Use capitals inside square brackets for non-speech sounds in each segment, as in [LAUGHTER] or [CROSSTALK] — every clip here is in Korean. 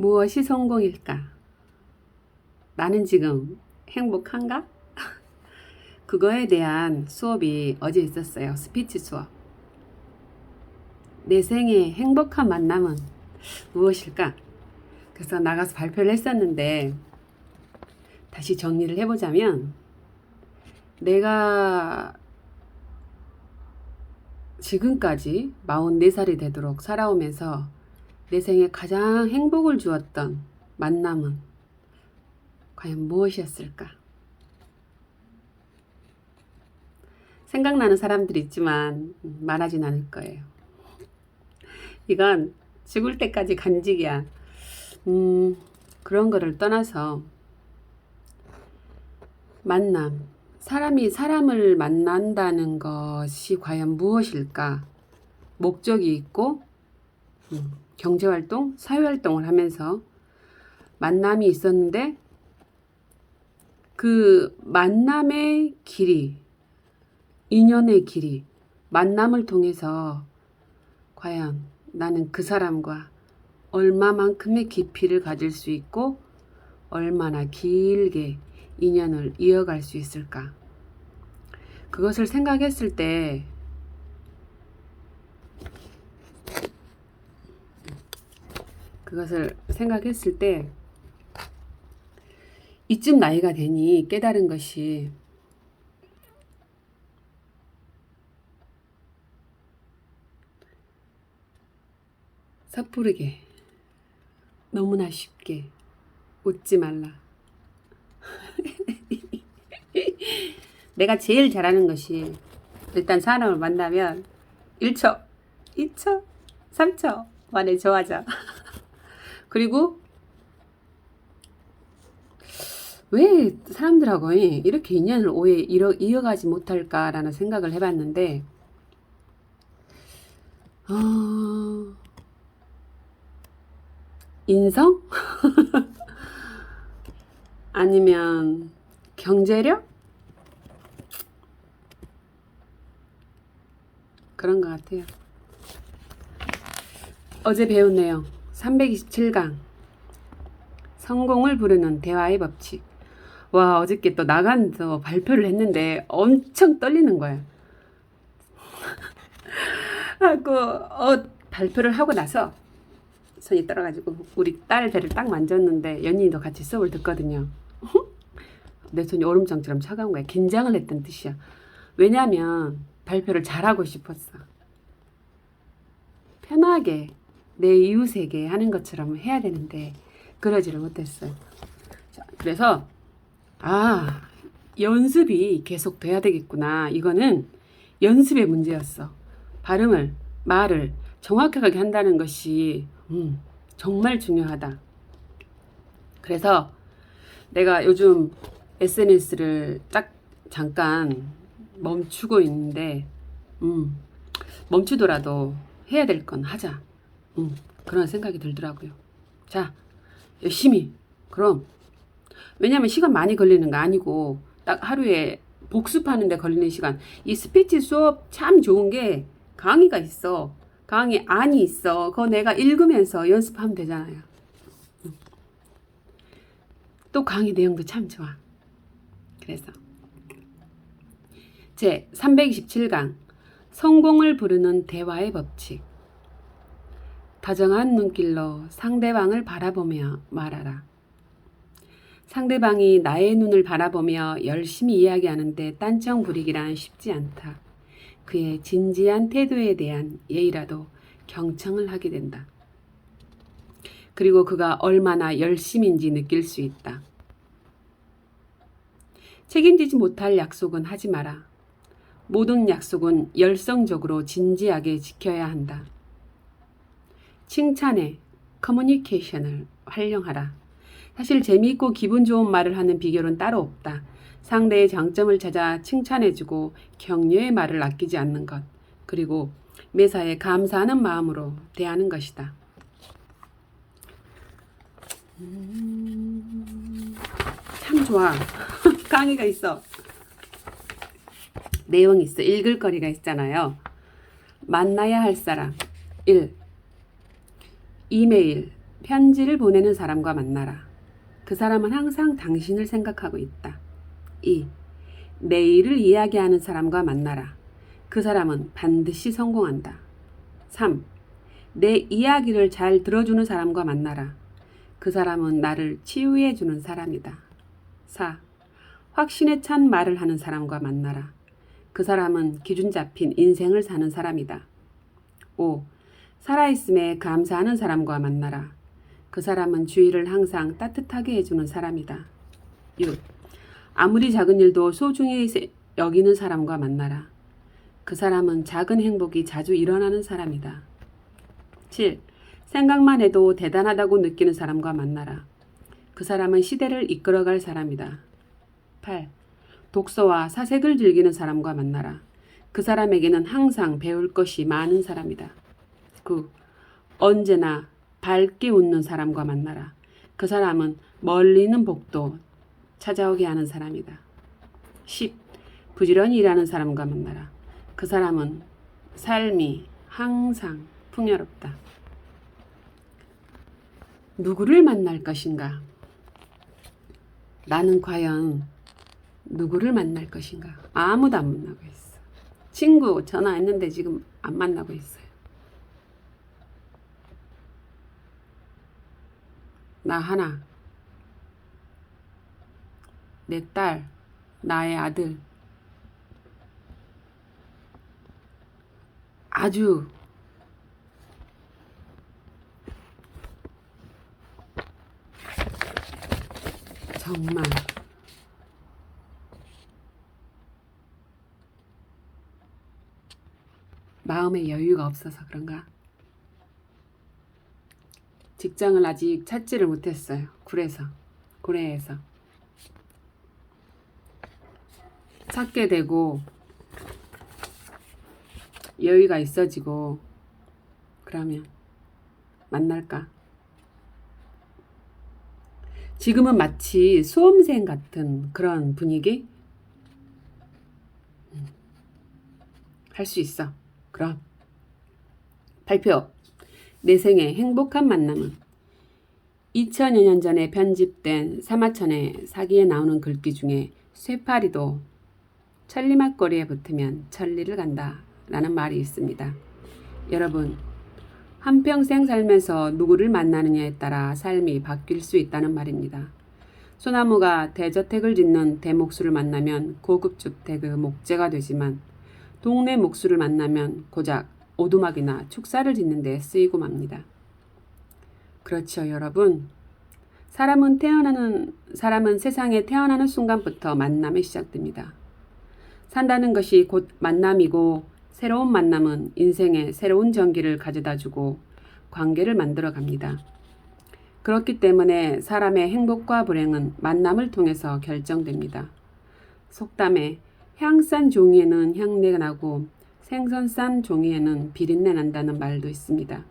무엇이 성공일까? 나는 지금 행복한가? [LAUGHS] 그거에 대한 수업이 어제 있었어요. 스피치 수업. 내 생의 행복한 만남은 무엇일까? 그래서 나가서 발표를 했었는데, 다시 정리를 해보자면, 내가 지금까지 44살이 되도록 살아오면서 내 생에 가장 행복을 주었던 만남은 과연 무엇이었을까? 생각나는 사람들이 있지만 음, 말하진 않을 거예요. 이건 죽을 때까지 간직이야. 음, 그런 거를 떠나서 만남, 사람이 사람을 만난다는 것이 과연 무엇일까? 목적이 있고, 음, 경제활동, 사회활동을 하면서 만남이 있었는데, 그 만남의 길이, 인연의 길이, 만남을 통해서 과연 나는 그 사람과 얼마만큼의 깊이를 가질 수 있고, 얼마나 길게 인연을 이어갈 수 있을까? 그것을 생각했을 때 그것을 생각했을 때 이쯤 나이가 되니 깨달은 것이 섣부르게 너무나 쉽게 웃지 말라. [LAUGHS] 내가 제일 잘하는 것이 일단 사람을 만나면 1초, 2초, 3초 만에 좋아져. [LAUGHS] 그리고 왜 사람들하고 이렇게 인연을 오해 이어, 이어가지 못할까라는 생각을 해봤는데 어... 인성? [LAUGHS] 아니면 경제력? 그런 것 같아요. 어제 배운 내용 327강 성공을 부르는 대화의 법칙 와 어저께 또 나간서 발표를 했는데 엄청 떨리는 거예요. [LAUGHS] 하고 어, 발표를 하고 나서 손이 떨어가지고 우리 딸 배를 딱 만졌는데 연인이도 같이 수업을 듣거든요. [LAUGHS] 내 손이 얼음장처럼 차가운 거야. 긴장을 했던 뜻이야. 왜냐면 발표를 잘하고 싶었어. 편하게 내 이웃에게 하는 것처럼 해야 되는데 그러지를 못했어요. 자, 그래서 아 연습이 계속 돼야 되겠구나. 이거는 연습의 문제였어. 발음을 말을 정확하게 한다는 것이 음, 정말 중요하다. 그래서 내가 요즘 SNS를 딱 잠깐 멈추고 있는데, 음, 멈추더라도 해야 될 건 하자. 음, 그런 생각이 들더라고요. 자, 열심히. 그럼. 왜냐면 시간 많이 걸리는 거 아니고, 딱 하루에 복습하는데 걸리는 시간. 이 스피치 수업 참 좋은 게 강의가 있어. 강의 안이 있어. 그거 내가 읽으면서 연습하면 되잖아요. 음. 또 강의 내용도 참 좋아. 그래서. 제 327강 성공을 부르는 대화의 법칙 다정한 눈길로 상대방을 바라보며 말하라. 상대방이 나의 눈을 바라보며 열심히 이야기하는데 딴청 부리기란 쉽지 않다. 그의 진지한 태도에 대한 예의라도 경청을 하게 된다. 그리고 그가 얼마나 열심인지 느낄 수 있다. 책임지지 못할 약속은 하지 마라. 모든 약속은 열성적으로 진지하게 지켜야 한다. 칭찬에 커뮤니케이션을 활용하라. 사실 재미있고 기분 좋은 말을 하는 비결은 따로 없다. 상대의 장점을 찾아 칭찬해주고 격려의 말을 아끼지 않는 것. 그리고 매사에 감사하는 마음으로 대하는 것이다. 음, 참 좋아. [LAUGHS] 강의가 있어. 내용이 있어. 읽을 거리가 있잖아요. 만나야 할 사람. 1. 이메일, 편지를 보내는 사람과 만나라. 그 사람은 항상 당신을 생각하고 있다. 2. 내일을 이야기하는 사람과 만나라. 그 사람은 반드시 성공한다. 3. 내 이야기를 잘 들어주는 사람과 만나라. 그 사람은 나를 치유해 주는 사람이다. 4. 확신에 찬 말을 하는 사람과 만나라. 그 사람은 기준 잡힌 인생을 사는 사람이다. 5. 살아있음에 감사하는 사람과 만나라. 그 사람은 주의를 항상 따뜻하게 해주는 사람이다. 6. 아무리 작은 일도 소중히 세- 여기는 사람과 만나라. 그 사람은 작은 행복이 자주 일어나는 사람이다. 7. 생각만 해도 대단하다고 느끼는 사람과 만나라. 그 사람은 시대를 이끌어갈 사람이다. 8. 독서와 사색을 즐기는 사람과 만나라. 그 사람에게는 항상 배울 것이 많은 사람이다. 9. 언제나 밝게 웃는 사람과 만나라. 그 사람은 멀리 있는 복도 찾아오게 하는 사람이다. 10. 부지런히 일하는 사람과 만나라. 그 사람은 삶이 항상 풍요롭다. 누구를 만날 것인가? 나는 과연 누구를 만날 것인가? 아무도 안 만나고 있어. 친구 전화했는데 지금 안 만나고 있어요. 나 하나. 내 딸, 나의 아들. 아주 정말 마음에 여유가 없어서 그런가? 직장을 아직 찾지를 못했어요. 굴에서, 고래에서. 찾게 되고, 여유가 있어지고, 그러면 만날까? 지금은 마치 수험생 같은 그런 분위기? 할 수 있어. 그럼. 발표. 내 생의 행복한 만남은 2000여 년 전에 편집된 사마천의 사기에 나오는 글귀 중에 쇠파리도 천리막거리에 붙으면 천리를 간다 라는 말이 있습니다. 여러분, 한평생 살면서 누구를 만나느냐에 따라 삶이 바뀔 수 있다는 말입니다. 소나무가 대저택을 짓는 대목수를 만나면 고급 주택의 목재가 되지만 동네 목수를 만나면 고작 오두막이나 축사를 짓는 데 쓰이고 맙니다. 그렇죠, 여러분. 사람은 태어나는 사람은 세상에 태어나는 순간부터 만남이 시작됩니다. 산다는 것이 곧 만남이고 새로운 만남은 인생에 새로운 전기를 가져다 주고 관계를 만들어 갑니다. 그렇기 때문에 사람의 행복과 불행은 만남을 통해서 결정됩니다. 속담에 향산 종이에는 향내가 나고 생선 쌈 종이에는 비린내 난다는 말도 있습니다.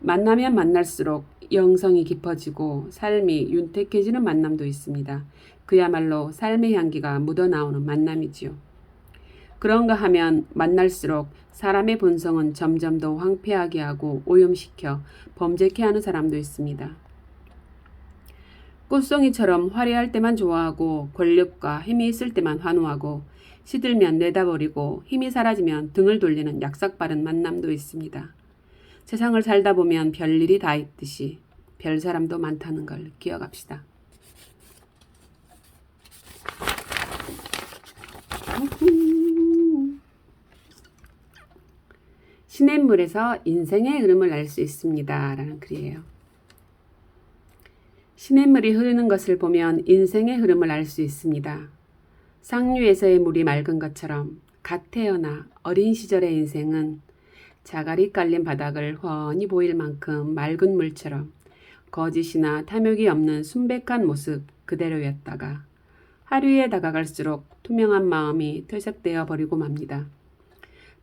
만나면 만날수록 영성이 깊어지고 삶이 윤택해지는 만남도 있습니다. 그야말로 삶의 향기가 묻어나오는 만남이지요. 그런가 하면 만날수록 사람의 본성은 점점 더 황폐하게 하고 오염시켜 범죄케 하는 사람도 있습니다. 꽃송이처럼 화려할 때만 좋아하고 권력과 힘이 있을 때만 환호하고 시들면 내다버리고 힘이 사라지면 등을 돌리는 약삭빠른 만남도 있습니다. 세상을 살다 보면 별일이 다 있듯이 별 사람도 많다는 걸 기억합시다. 시냇물에서 인생의 흐름을 알 수 있습니다. 라는 글이에요. 시냇물이 흐르는 것을 보면 인생의 흐름을 알 수 있습니다. 상류에서의 물이 맑은 것처럼 갓 태어나 어린 시절의 인생은 자갈이 깔린 바닥을 훤히 보일 만큼 맑은 물처럼 거짓이나 탐욕이 없는 순백한 모습 그대로였다가 하루에 다가갈수록 투명한 마음이 퇴색되어 버리고 맙니다.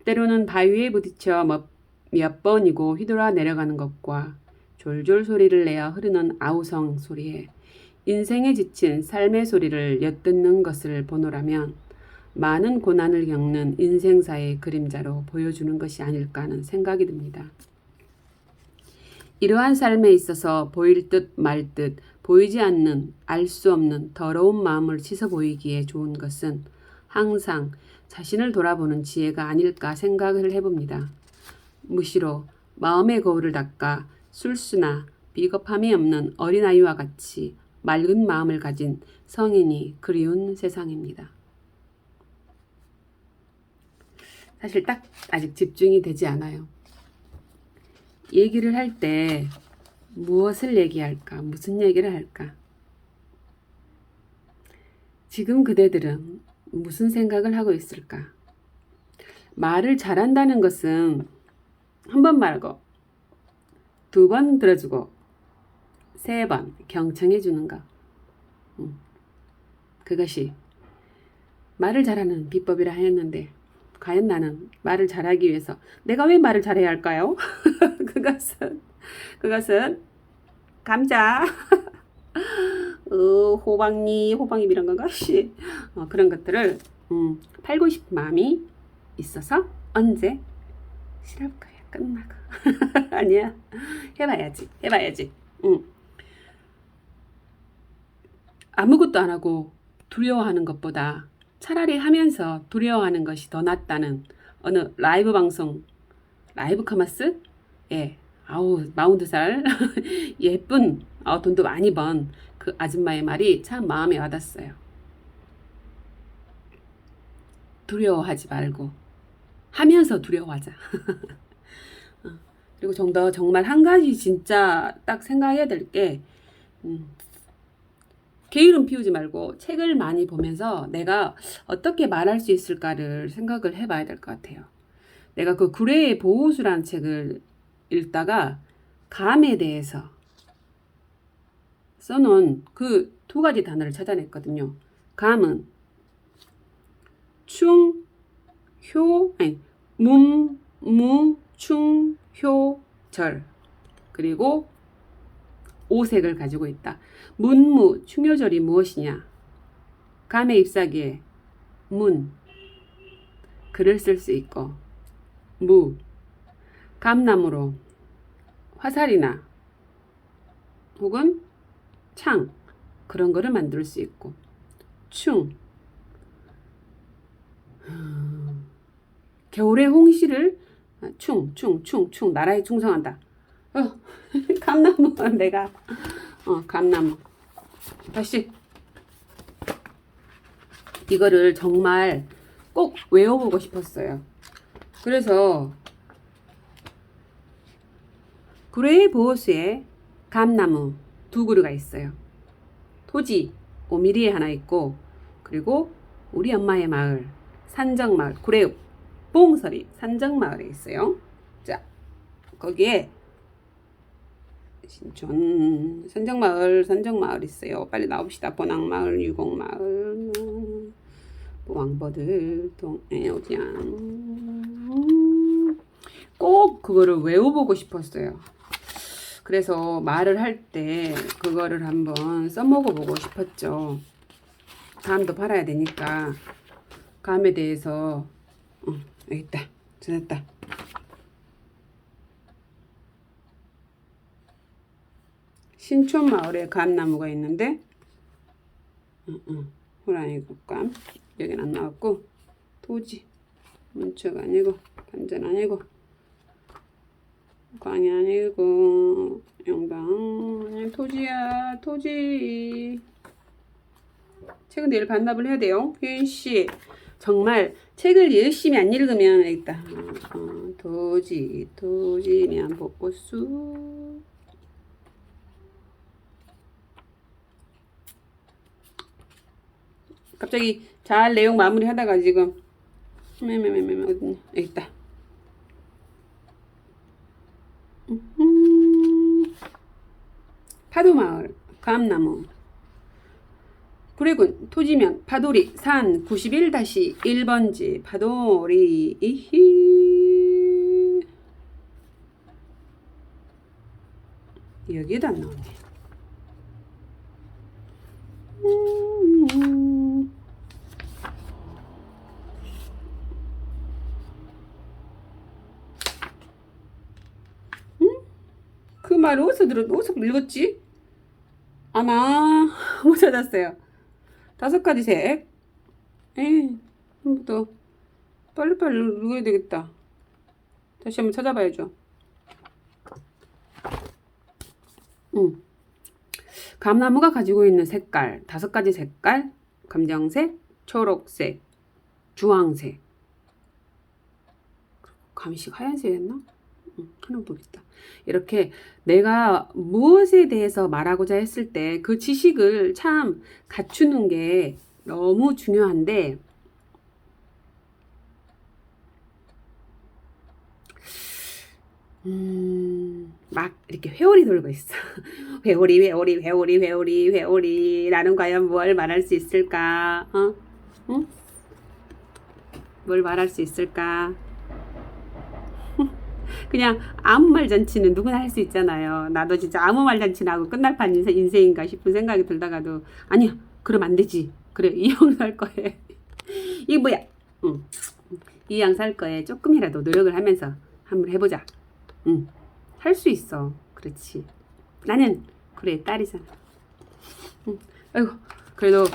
때로는 바위에 부딪혀 몇, 몇 번이고 휘돌아 내려가는 것과 졸졸 소리를 내어 흐르는 아우성 소리에 인생에 지친 삶의 소리를 엿듣는 것을 보노라면 많은 고난을 겪는 인생사의 그림자로 보여주는 것이 아닐까 하는 생각이 듭니다. 이러한 삶에 있어서 보일 듯 말 듯 보이지 않는 알 수 없는 더러운 마음을 씻어 보이기에 좋은 것은 항상 자신을 돌아보는 지혜가 아닐까 생각을 해봅니다. 무시로 마음의 거울을 닦아 술수나 비겁함이 없는 어린아이와 같이 맑은 마음을 가진 성인이 그리운 세상입니다. 사실 딱 아직 집중이 되지 않아요. 얘기를 할 때 무엇을 얘기할까? 무슨 얘기를 할까? 지금 그대들은 무슨 생각을 하고 있을까? 말을 잘한다는 것은 한 번 말고 두 번 들어주고 세 번 경청해 주는 것. 음, 그것이 말을 잘하는 비법이라 하였는데 과연 나는 말을 잘하기 위해서 내가 왜 말을 잘해야 할까요? [LAUGHS] 그것은 그것은 감자, [LAUGHS] 어, 호박잎, 호박잎 이런 건가? 씨. 어, 그런 것들을 음, 팔고 싶은 마음이 있어서 언제 거야 끝나고 [LAUGHS] 아니야 해봐야지 해봐야지 응. 아무것도 안 하고 두려워하는 것보다 차라리 하면서 두려워하는 것이 더 낫다는 어느 라이브 방송 라이브 카마스 예 아우 42살 [LAUGHS] 예쁜 어, 돈도 많이 번 그 아줌마의 말이 참 마음에 와닿았어요. 두려워하지 말고 하면서 두려워하자. [LAUGHS] 어, 그리고 정더 정말 한 가지 진짜 딱 생각해야 될게 음, 게으름 피우지 말고 책을 많이 보면서 내가 어떻게 말할 수 있을까를 생각을 해봐야 될 것 같아요. 내가 그 구례의 보호수라는 책을 읽다가 감에 대해서 써놓은 그 두 가지 단어를 찾아냈거든요. 감은 충, 효, 아니, 문, 무, 충, 효, 절. 그리고 오색을 가지고 있다. 문무, 충효절이 무엇이냐? 감의 잎사귀에 문, 글을 쓸 수 있고, 무, 감나무로 화살이나 혹은 창, 그런 거를 만들 수 있고, 충, 겨울에 홍시를 아, 충, 충, 충, 충 나라에 충성한다. 어, [LAUGHS] 감나무 내가 어 감나무 다시 이거를 정말 꼭 외워보고 싶었어요. 그래서 구례의 보호수에 감나무 두 그루가 있어요. 토지 5mm에 하나 있고 그리고 우리 엄마의 마을 산정마을 구례읍 뽕서리 산정마을에 있어요. 자 거기에 신촌 산정마을 산정마을 있어요. 빨리 나옵시다. bonang마을 유곡마을 왕버들 동해오장 꼭 그거를 외워보고 싶었어요. 그래서 말을 할 때 그거를 한번 써먹어 보고 싶었죠. 감도 팔아야 되니까 감에 대해서 어, 여기 있다. 전했다. 신촌 마을에 감나무가 있는데 응, 응. 호랑이 곶감 여긴 안 나왔고 토지 문초가 아니고 반전 아니고 광이 아니고 아니 토지야 토지 책은 내일 반납을 해야 돼요 혜인씨 정말 책을 열심히 안 읽으면 있다. 어, 어, 토지 토지면 복고수. 갑자기 잘 내용 마무리 하다가 지금 매매매매 어딨냐 여기 있다. 음, 파도마을 감나무 구례군 토지면 파도리 산 91-1번지 파도리 이히. 여기에도 안 나오네. 음, 그 말을 어디서 들었, 어디서 읽었지? 아마 [LAUGHS] 못 찾았어요. 다섯 가지 색. 에이, 한번더 빨리빨리 누르야 되겠다. 다시 한번 찾아봐야죠. 음. 감나무가 가지고 있는 색깔 다섯 가지 색깔 검정색, 초록색, 주황색. 감식 하얀색이었나? 모르겠다. 이렇게 내가 무엇에 대해서 말하고자 했을 때 그 지식을 참 갖추는 게 너무 중요한데 음, 막 이렇게 회오리 돌고 있어. [LAUGHS] 회오리, 회오리, 회오리, 회오리, 회오리. 나는 과연 뭘 말할 수 있을까? 어? 응? 뭘 말할 수 있을까? 그냥 아무 말 잔치는 누구나 할 수 있잖아요. 나도 진짜 아무 말 잔치나 하고 끝날 판 인생, 인생인가 싶은 생각이 들다가도 아니야, 그럼 안 되지. 그래, 이왕 살 거에. [LAUGHS] 이게 뭐야? 응. 이왕 살 거에 조금이라도 노력을 하면서 한번 해보자. 응. 할 수 있어. 그렇지. 나는 그래 딸이잖아. 응. 아이고 그래도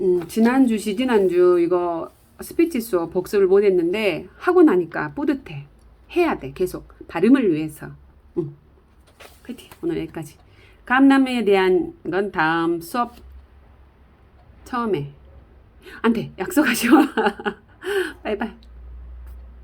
음, 지난주 지지난주 이거 스피치 수업 복습을 못했는데 하고 나니까 뿌듯해. 해야 돼 계속 발음을 위해서. 응. 화이팅. 오늘 여기까지. 감남에 대한 건 다음 수업 처음에. 안 돼. 약속하지 마. [LAUGHS] 바이바이.